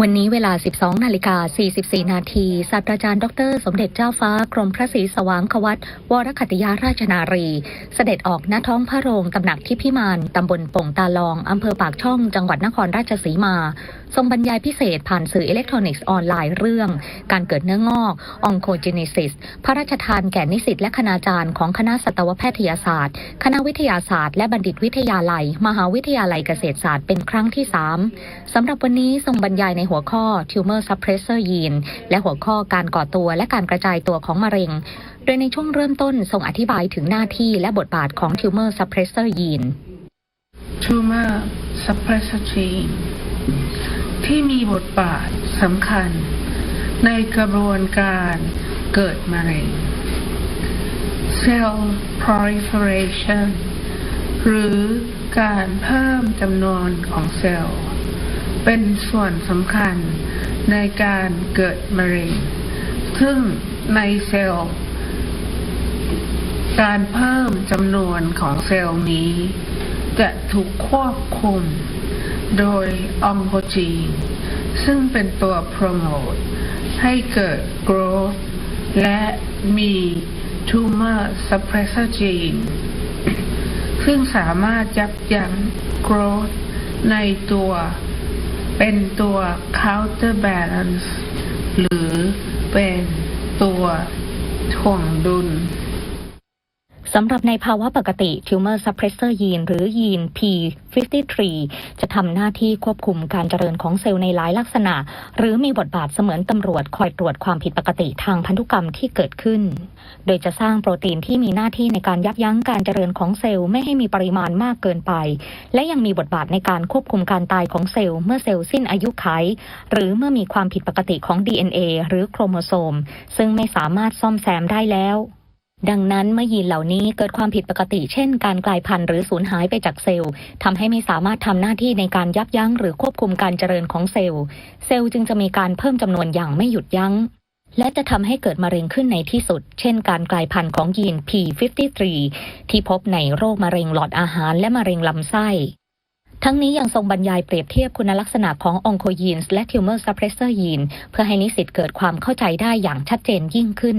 วันนี้เวลา 12 นาฬิกา 44 นาทีศาสตราจารย์ ดร สมเด็จเจ้าฟ้า กรมพระศรีสว่างควัตวรคัตยาราชนารี เสด็จออกณท้องพระโรงตำหนักที่พิมาน ตำบลป่งตาลอง อำเภอปากช่อง จังหวัดนครราชสีมา ทรงบรรยายพิเศษผ่านสื่ออิเล็กทรอนิกส์ออนไลน์เรื่อง การเกิดเนื้องอกองโคจินิซิส พระราชทานแก่นิสิตและคณาจารย์ของคณะสัตวแพทยศาสตร์ คณะวิทยาศาสตร์ และบัณฑิตวิทยาลัย มหาวิทยาลัยเกษตรศาสตร์เป็นครั้งที่ 3สำหรับวันนี้ทรงบรรยายในหัวข้อ Tumor Suppressor Gene และหัวข้อการก่อตัวและการกระจายตัวของมะเร็ง โดยในช่วงเริ่มต้นทรงอธิบายถึงหน้าที่และบทบาทของ Tumor Suppressor Gene Tumor suppressor gene ที่มีบทบาทสำคัญ ในกระบวนการเกิดมะเร็ง Cell proliferation หรือการเพิ่มจำนวนของเซลล์ เป็นส่วนสำคัญในการเกิดมะเร็ง ซึ่งในเซลล์ การเพิ่มจำนวนของเซลล์นี้ จะถูกควบคุมโดยองโคจีน ซึ่งเป็นตัวโปรโมทให้เกิด growth และมี tumor suppressor gene ซึ่งสามารถยับยั้ง growth ในตัว เป็นตัว counterbalance หรือเป็นตัวถ่วงดุล สำหรับในภาวะปกติ Tumor Suppressor Gene หรือยีน P53 จะทำหน้าที่ควบคุมการเจริญของเซลล์ในหลายลักษณะ หรือมีบทบาทเสมือนตำรวจคอยตรวจความผิดปกติทางพันธุกรรมที่เกิดขึ้น โดยจะสร้างโปรตีนที่มีหน้าที่ในการยับยั้งการเจริญของเซลล์ไม่ให้มีปริมาณมากเกินไป และยังมีบทบาทในการควบคุมการตายของเซลล์เมื่อเซลล์สิ้นอายุไขหรือเมื่อมีความผิดปกติของ DNA หรือโครโมโซม ซึ่งไม่สามารถซ่อมแซมได้แล้ว ดังนั้นเมื่อยีนเหล่านี้เกิดความผิดปกติ เช่น การกลายพันธุ์หรือสูญหายไปจากเซลล์ทำให้ไม่สามารถทำหน้าที่ในการยับยั้งหรือควบคุมการเจริญของเซลล์ เซลล์จึงจะมีการเพิ่มจำนวนอย่างไม่หยุดยั้ง และจะทำให้เกิดมะเร็งขึ้นในที่สุด เช่น การกลายพันธุ์ของยีน P53 ที่พบในโรคมะเร็งหลอดอาหารและมะเร็งลำไส้ทั้งนี้ยังทรงบรรยายเปรียบเทียบคุณลักษณะขององโคยีนและ Tumor Suppressor Gene เพื่อให้นิสิตเกิดความเข้าใจได้อย่างชัดเจนยิ่งขึ้น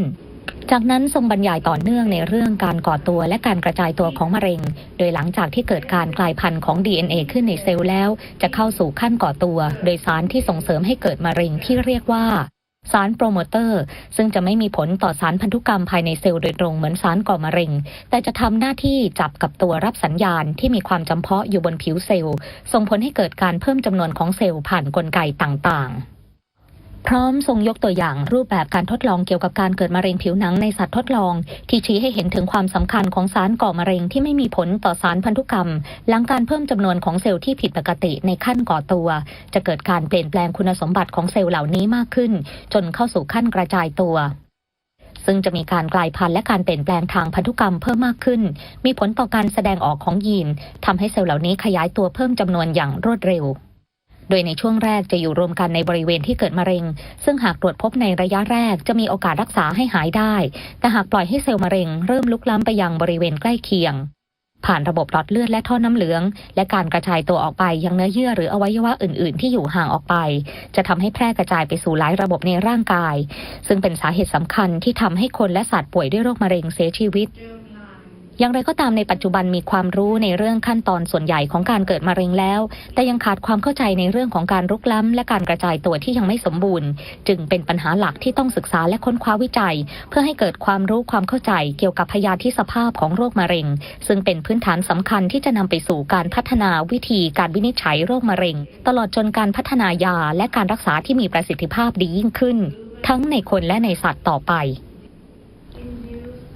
จากนั้นทรงบรรยายต่อเนื่องในเรื่องการก่อตัวและการกระจายตัวของมะเร็ง โดยหลังจากที่เกิดการกลายพันธุ์ของ DNA ขึ้นในเซลล์แล้ว จะเข้าสู่ขั้นก่อตัว โดยสารที่ส่งเสริมให้เกิดมะเร็งที่เรียกว่าสารโปรโมเตอร์ ซึ่งจะไม่มีผลต่อสารพันธุกรรมภายในเซลล์โดยตรงเหมือนสารก่อมะเร็ง แต่จะทำหน้าที่จับกับตัวรับสัญญาณที่มีความจำเพาะอยู่บนผิวเซลล์ ส่งผลให้เกิดการเพิ่มจำนวนของเซลล์ผ่านนกลไกต่างๆ พร้อมทรงยกตัวอย่างรูปแบบการทดลองเกี่ยวกับการเกิดมะเร็งผิวหนังในสัตว์ทดลอง ที่ชี้ให้เห็นถึงความสำคัญของสารก่อมะเร็งที่ไม่มีผลต่อสารพันธุกรรม หลังการเพิ่มจำนวนของเซลล์ที่ผิดปกติในขั้นก่อตัว จะเกิดการเปลี่ยนแปลงคุณสมบัติของเซลล์เหล่านี้มากขึ้น จนเข้าสู่ขั้นกระจายตัวซึ่งจะมีการกลายพันธุ์และการเปลี่ยนแปลงทางพันธุกรรมเพิ่มมากขึ้น มีผลต่อการแสดงออกของยีนทำให้เซลล์เหล่านี้ขยายตัวเพิ่มจำนวนอย่างรวดเร็ว โดยในช่วงแรกจะอยู่รวมกันในบริเวณที่เกิดมะเร็ง ซึ่งหากตรวจพบในระยะแรกจะมีโอกาสรักษาให้หายได้ แต่หากปล่อยให้เซลล์มะเร็งเริ่มลุกล้ำไปยังบริเวณใกล้เคียง ผ่านระบบหลอดเลือดและท่อน้ำเหลือง และการกระจายตัวออกไปยังเนื้อเยื่อหรืออวัยวะอื่น ๆ ที่อยู่ห่างออกไป จะทำให้แพร่กระจายไปสู่หลายระบบในร่างกาย ซึ่งเป็นสาเหตุสำคัญที่ทำให้คนและสัตว์ป่วยด้วยโรคมะเร็งเสียชีวิต อย่างไรก็ตามในปัจจุบันมีความรู้ในเรื่องขั้นตอนส่วนใหญ่ของการเกิดมะเร็งแล้ว แต่ยังขาดความเข้าใจในเรื่องของการรุกล้ำ และการกระจายตัวที่ยังไม่สมบูรณ์ จึงเป็นปัญหาหลักที่ต้องศึกษาและค้นคว้าวิจัย เพื่อให้เกิดความรู้ความเข้าใจเกี่ยวกับพยาธิสภาพของโรคมะเร็ง ซึ่งเป็นพื้นฐานสำคัญที่จะนำไปสู่การพัฒนาวิธีการวินิจฉัยโรคมะเร็ง ตลอดจนการพัฒนายาและการรักษาที่มีประสิทธิภาพดียิ่งขึ้น ทั้งในคนและในสัตว์ต่อไป